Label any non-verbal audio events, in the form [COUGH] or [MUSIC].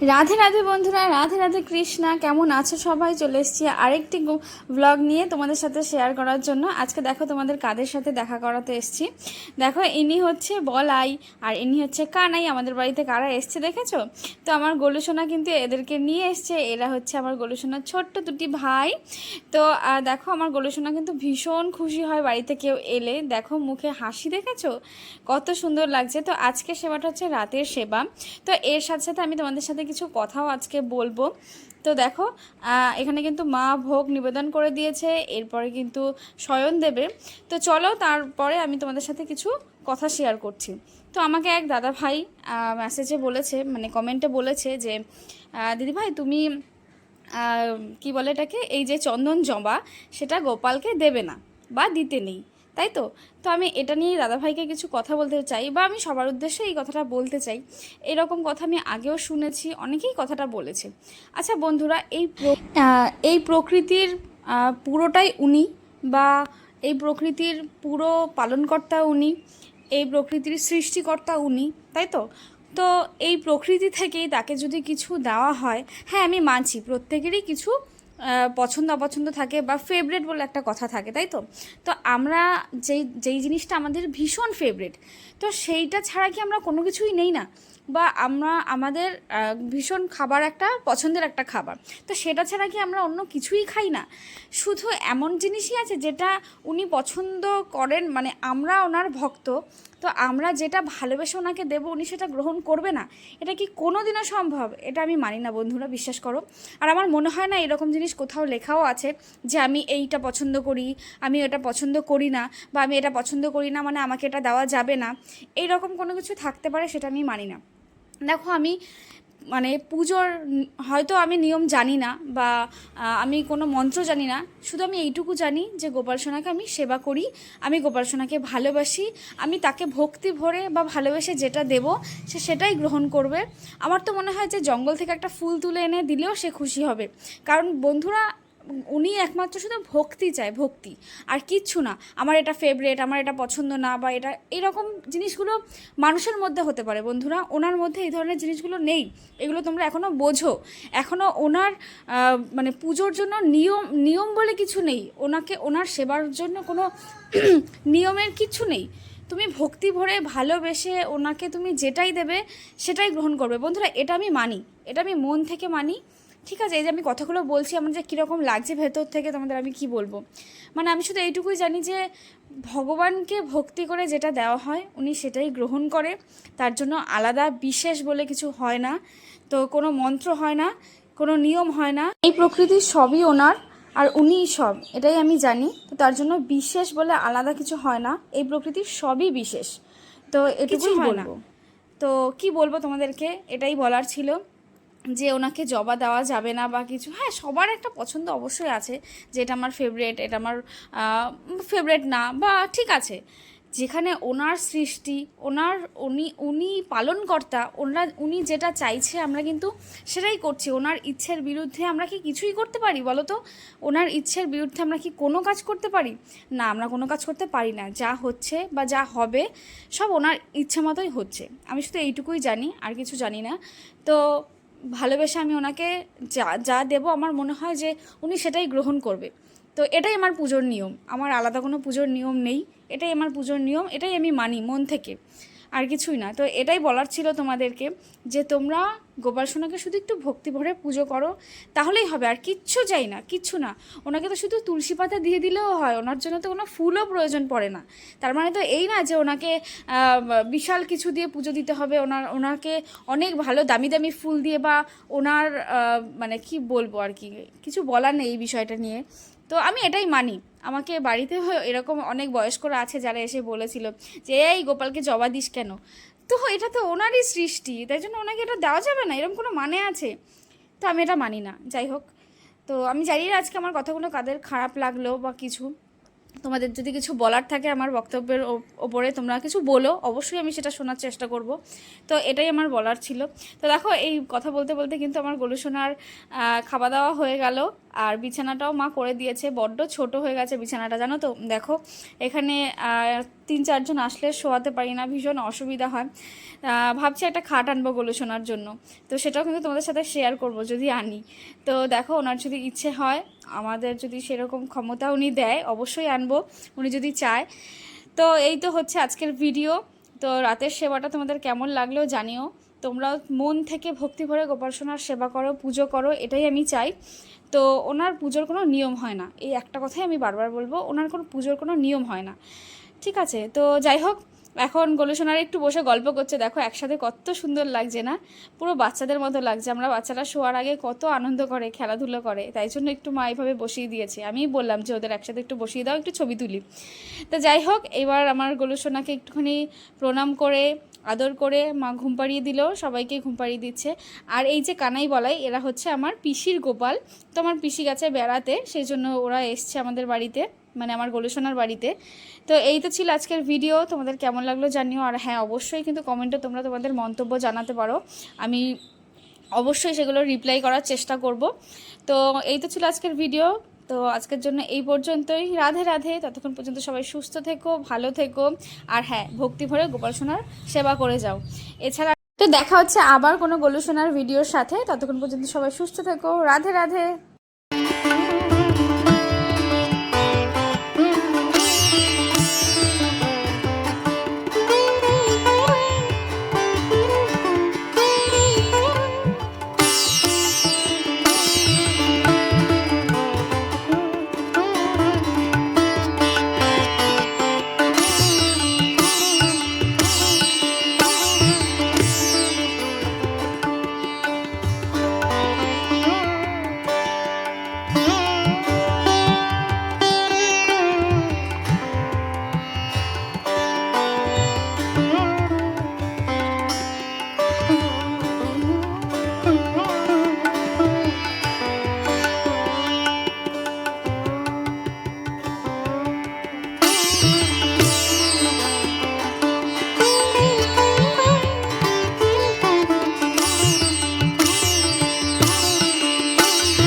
রাধে রাধে বন্ধুরা, রাধে রাধে কৃষ্ণা, কেমন আছো সবাই? চলে এসেছি আরেকটি ব্লগ নিয়ে তোমাদের সাথে শেয়ার করার জন্য। আজকে দেখো তোমাদের কাদের সাথে দেখা করাতে এসেছি। দেখো, ইনি হচ্ছে বলাই, আর ইনি হচ্ছে কানাই। আমাদের বাড়িতে কারা এসছে দেখেছ? তো আমার গোলুসোনা কিন্তু এদেরকে নিয়ে এসছে। এরা হচ্ছে আমার গোলুসোনার ছোট্ট দুটি ভাই। তো দেখো, আমার গোলুসোনা কিন্তু ভীষণ খুশি হয় বাড়িতে কেউ এলে। দেখো, মুখে হাসি দেখেছ? কত সুন্দর লাগছে। তো আজকে সেবাটা হচ্ছে রাতের সেবা। তো এর সাথে সাথে আমি তোমাদের সাথে কিছু কথাও আজকে বলব। তো দেখো এখানে কিন্তু মা ভোগ নিবেদন করে দিয়েছে, এরপরে কিন্তু শয়ন দেবে। তো চলো তারপরে আমি তোমাদের সাথে কিছু কথা শেয়ার করছি। তো আমাকে এক দাদা ভাই মেসেজে বলেছে মানে কমেন্টে বলেছে যে দিদি ভাই তুমি কি বলে এটাকে? এই যে চন্দন জবা, সেটা গোপালকে দেবে না বা দিতে নেই। তাই তো? তো আমি এটা নিয়ে দাদাভাইকে কিছু কথা বলতে চাই বা আমি সবার উদ্দেশ্যে এই কথাটা বলতে চাই। এরকম কথা আমি আগেও শুনেছি, অনেকেই কথাটা বলেছে। আচ্ছা বন্ধুরা, এই এই প্রকৃতির পুরোটাই উনি বা এই প্রকৃতির পুরো পালনকর্তা উনি, এই প্রকৃতির সৃষ্টিকর্তা উনি, তাই তো? তো এই প্রকৃতি থেকেই তাকে যদি কিছু দেওয়া হয় হ্যাঁ আমি মানছি, প্রত্যেকেরই কিছু পছন্দ অপছন্দ থাকে বা ফেভারেট বলে একটা কথা থাকে, তাই তো? তো আমরা যেই যেই জিনিসটা আমাদের ভীষণ ফেভারেট তো সেইটা ছাড়া কি আমরা কোনো কিছুই নেই না? বা আমরা, আমাদের ভীষণ খাবার একটা পছন্দের একটা খাবার। তো সেটা ছাড়া কি আমরা অন্য কিছুই খাই না? শুধু এমন জিনিসই আছে যেটা উনি পছন্দ করেন মানে আমরা ওনার ভক্ত, তো আমরা যেটা ভালোবেসে ওনাকে দেবো, উনি সেটা গ্রহণ করবে না? এটা কি কোনো দিনও সম্ভব? এটা আমি মানি না বন্ধুরা, বিশ্বাস করো। আর আমার মনে হয় না এরকম জিনিস কোথাও লেখাও আছে যে আমি এইটা পছন্দ করি, আমি এটা পছন্দ করি না, বা আমি এটা পছন্দ করি না মানে আমাকে এটা দেওয়া যাবে না। এই রকম কোনো কিছু থাকতে পারে সেটা আমি মানি না। দেখো আমি মানে পুজোর হয়তো আমি নিয়ম জানি না বা আমি কোনো মন্ত্র জানি না। শুধু আমি এইটুকু জানি যে গোপাল সোনাকে আমি সেবা করি, আমি গোপাল সোনাকে ভালোবাসি, আমি তাকে ভক্তি ভরে বা ভালোবেসে যেটা দেব সে সেটাই গ্রহণ করবে। আমার তো মনে হয় যে জঙ্গল থেকে একটা ফুল তুলে এনে দিলেও সে খুশি হবে। কারণ বন্ধুরা উনি একমাত্র শুধু ভক্তি চায়, ভক্তি। আর কিচ্ছু না, আমার এটা ফেভারেট আমার এটা পছন্দ না বা এটা, এরকম জিনিসগুলো মানুষের মধ্যে হতে পারে বন্ধুরা। ওনার মধ্যে এই ধরনের জিনিসগুলো নেই, এগুলো তোমরা এখনও বোঝো। এখনও ওনার মানে পুজোর জন্য নিয়ম নিয়ম বলে কিছু নেই। ওনাকে, ওনার সেবার জন্য কোনো [CLEARS THROAT] নিয়মের কিছু নেই। তুমি ভক্তি ভরে ভালোবেসে ওনাকে তুমি যেটাই দেবে, সেটাই গ্রহণ করবে। বন্ধুরা, এটা আমি মানি, এটা আমি মন থেকে মানি। ঠিক আছে এই যে আমি কথাগুলো বলছি আমার যে কীরকম লাগছে ভেতর থেকে তোমাদের আমি কি বলব? মানে আমি শুধু এইটুকুই জানি যে ভগবানকে ভক্তি করে যেটা দেওয়া হয় উনি সেটাই গ্রহণ করে। তার জন্য আলাদা বিশেষ বলে কিছু হয় না। তো কোনো মন্ত্র হয় না কোনো নিয়ম হয় না। এই প্রকৃতির সবই ওনার আর উনিই সব এটাই আমি জানি। তো তার জন্য বিশেষ বলে আলাদা কিছু হয় না এই প্রকৃতির সবই বিশেষ। তো এটুকুই হয় না। তো কি বলব তোমাদেরকে এটাই বলার ছিল। যে ওনাকে জবা দেওয়া যাবে না বা কিছু হ্যাঁ সবার একটা পছন্দ অবশ্যই আছে। যে এটা আমার ফেভারেট এটা আমার ফেভারেট না, বা ঠিক আছে। যেখানে ওনার সৃষ্টি, ওনার, উনি উনি পালনকর্তা, ওনারা, উনি যেটা চাইছে আমরা কিন্তু সেটাই করছি। ওনার ইচ্ছের বিরুদ্ধে আমরা কি কিছুই করতে পারি বলো তো ওনার ইচ্ছের বিরুদ্ধে আমরা কি কোনো কাজ করতে পারি? না, আমরা কোনো কাজ করতে পারি না। যা হচ্ছে বা যা হবে, সব ওনার ইচ্ছে মতোই হচ্ছে। আমি শুধু এইটুকুই জানি, আর কিছু জানি না। তো ভালোবেসে আমি ওনাকে যা যা দেবো, আমার মনে হয় যে উনি সেটাই গ্রহণ করবে। তো এটাই আমার পুজোর নিয়ম। আমার আলাদা কোনো পুজোর নিয়ম নেই। এটাই আমার পুজোর নিয়ম। এটাই আমি মানি মন থেকে। আর কিছুই না। তো এটাই বলার ছিল তোমাদেরকে যে তোমরা গোপাল সোনাকে শুধু একটু ভক্তি ভরে পুজো করো, তাহলেই হবে। আর কিচ্ছু চাই না, কিচ্ছু না। ওনাকে তো শুধু তুলসী পাতা দিয়ে দিলেও হয়। ওনার জন্য তো কোনো ফুলও প্রয়োজন পড়ে না। তার মানে তো এই না যে ওনাকে বিশাল কিছু দিয়ে পুজো দিতে হবে। ওনার, ওনাকে অনেক ভালো দামি দামি ফুল দিয়ে বা ওনার মানে কি বলব আর কি? কিছু বলার নেই এই বিষয়টা নিয়ে। তো আমি এটাই মানি। আমাকে বাড়িতে এরকম অনেক বয়স্করা আছে যারা এসে বলেছিল যে এই গোপালকে জবা দিস কেন? তো এটা তো ওনারই সৃষ্টি তাই জন্য ওনাকে এটা দেওয়া যাবে না এরকম কোনো মানে আছে? তো আমি এটা মানি না যাই হোক। তো আমি জানি না আজকে আমার কথাগুলো কাদের খারাপ লাগল বা কিছু। তোমাদের যদি কিছু বলার থাকে আমার বক্তব্যের ওপরে তোমরা কিছু বলো অবশ্যই আমি সেটা শোনার চেষ্টা করব। তো এটাই আমার বলার ছিল। তো দেখো এই কথা বলতে বলতে কিন্তু আমার গলু সোনার আহ, খাওয়া দাওয়া হয়ে গেল। আর বিছানাটাও মা করে দিয়েছে, বড্ড ছোট হয়ে গেছে বিছানাটা, জানো তো? দেখো, এখানে তিন চারজন আসলে শোয়াতে পারি না, ভীষণ অসুবিধা হয়। ভাবছি একটা খাট আনব গোলু শোনার জন্য। তো সেটাও কিন্তু তোমাদের সাথে শেয়ার করব যদি আনি। তো দেখো, ওনার যদি ইচ্ছে হয়, আমাদের যদি সেরকম ক্ষমতা উনি দেয়, অবশ্যই আনব, উনি যদি চায়। তো এই তো হচ্ছে আজকের ভিডিও তো রাতের সেবাটা তোমাদের কেমন লাগল জানিও। তোমরা মন থেকে ভক্তি ভরে গোপাল সোনার সেবা করো, পুজো করো, এটাই আমি চাই। তো ওনার পুজোর কোনো নিয়ম হয় না। এই একটা কথাই আমি বারবার বলব, ওনার কোনো পুজোর কোনো নিয়ম হয় না। ঠিক আছে? তো যাই হোক এখন গোলুসোনার একটু বসে গল্প করছে, দেখো একসাথে কত সুন্দর লাগছে না? পুরো বাচ্চাদের মতো লাগছে। আমরা বাচ্চারা শোয়ার আগে কত আনন্দ করে, খেলাধুলো করে। তাই জন্য একটু মা এইভাবে বসিয়ে দিয়েছে। আমি বললাম যে ওদের একসাথে একটু বসিয়ে দাও, একটু ছবি তুলি। তা যাই হোক, এবার আমার গোলুসোনাকে একটুখানি প্রণাম করে, আদর করে মা ঘুম পাড়িয়ে দিল, সবাইকে ঘুম পাড়িয়ে দিচ্ছে। আর এই যে কানাই বলাই, এরা হচ্ছে আমার পিসির গোপাল। তো আমার পিসি গেছে বেড়াতে সেই জন্য ওরা এসছে আমাদের বাড়িতে। মানে আমার গোলুসোনার বাড়িতে। তো এই তো ছিল আজকের ভিডিও তোমাদের কেমন লাগল জানিও, আর হ্যাঁ অবশ্যই কিন্তু কমেন্টে তোমরা তোমাদের মন্তব্য জানাতে পারো। আমি অবশ্যই সেগুলো রিপ্লাই করার চেষ্টা করব। তো এই তো ছিল আজকের ভিডিও তো আজকের জন্য এই পর্যন্তই। রাধে রাধে, ততক্ষণ পর্যন্ত সবাই সুস্থ থেকো, ভালো থেকো, আর হ্যাঁ ভক্তি ভরে গোপাল সোনার সেবা করে যাও। এছাড়া তো দেখা হচ্ছে আবার কোনো গোলু সোনার ভিডিওর সাথে। ততক্ষণ পর্যন্ত সবাই সুস্থ থেকো। রাধে রাধে।